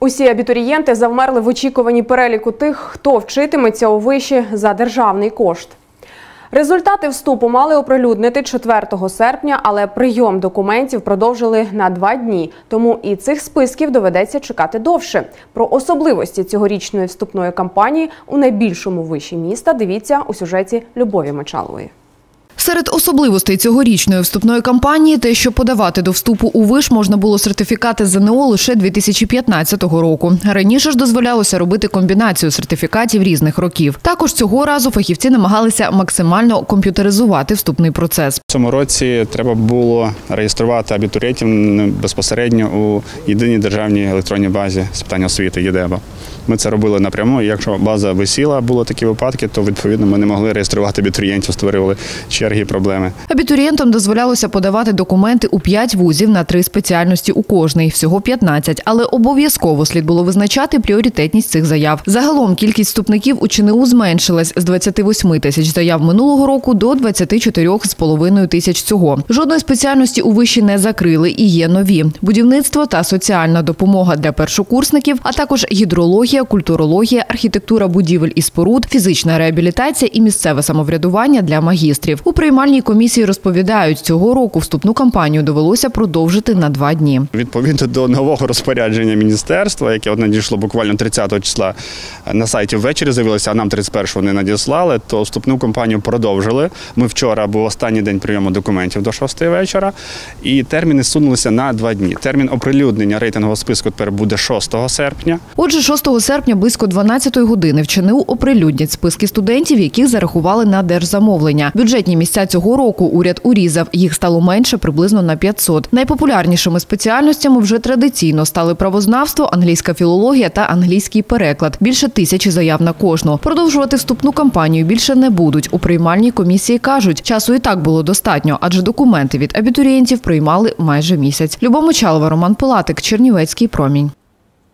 Усі абітурієнти завмерли в очікуванні переліку тих, хто вчитиметься у виші за державний кошт. Результати вступу мали оприлюднити 4 серпня, але прийом документів продовжили на два дні. Тому і цих списків доведеться чекати довше. Про особливості цьогорічної вступної кампанії у найбільшому виші міста дивіться у сюжеті Любові Мочалової. Серед особливостей цьогорічної вступної кампанії те, що подавати до вступу у виш можна було сертифікати ЗНО лише 2015 року. Раніше ж дозволялося робити комбінацію сертифікатів різних років. Також цього разу фахівці намагалися максимально комп'ютеризувати вступний процес. В цьому році треба було реєструвати абітурієнтів безпосередньо у єдиній державній електронній базі з питань освіти ЄДЕБА. Ми це робили напряму. Якщо база висіла, було такі випадки, то відповідно ми не могли реєструвати абітурієнтів, створювали черги і проблеми. Абітурієнтам дозволялося подавати документи у 5 вузів на три спеціальності у кожний, всього 15, але обов'язково слід було визначати пріоритетність цих заяв. Загалом кількість вступників у ЧНУ зменшилась з 28 тисяч заяв минулого року до 24,5 тисяч цього. Жодної спеціальності у виші не закрили і є нові: будівництво та соціальна допомога для першокурсників, а також гідрологія, культурологія, архітектура будівель і споруд, фізична реабілітація і місцеве самоврядування для магістрів. У приймальній комісії розповідають, цього року вступну кампанію довелося продовжити на два дні. Відповідно до нового розпорядження міністерства, яке от надійшло буквально 30 числа на сайті ввечері з'явилося, а нам 31-го не надіслали, то вступну кампанію продовжили. Ми вчора був останній день прийому документів до 6 вечора, і терміни сунулися на два дні. Термін оприлюднення рейтингового списку тепер буде 6 серпня. Отже, 6 серпня близько 12 години в ЧНУ оприлюднять списки студентів, яких зарахували на держзамовлення. Бюджетні місця цього року уряд урізав. Їх стало менше приблизно на 500. Найпопулярнішими спеціальностями вже традиційно стали правознавство, англійська філологія та англійський переклад. Більше тисячі заяв на кожну. Продовжувати вступну кампанію більше не будуть. У приймальній комісії кажуть, часу і так було достатньо, адже документи від абітурієнтів приймали майже місяць. Любов Мочалова, Роман Пилатик, Чернівецький промінь.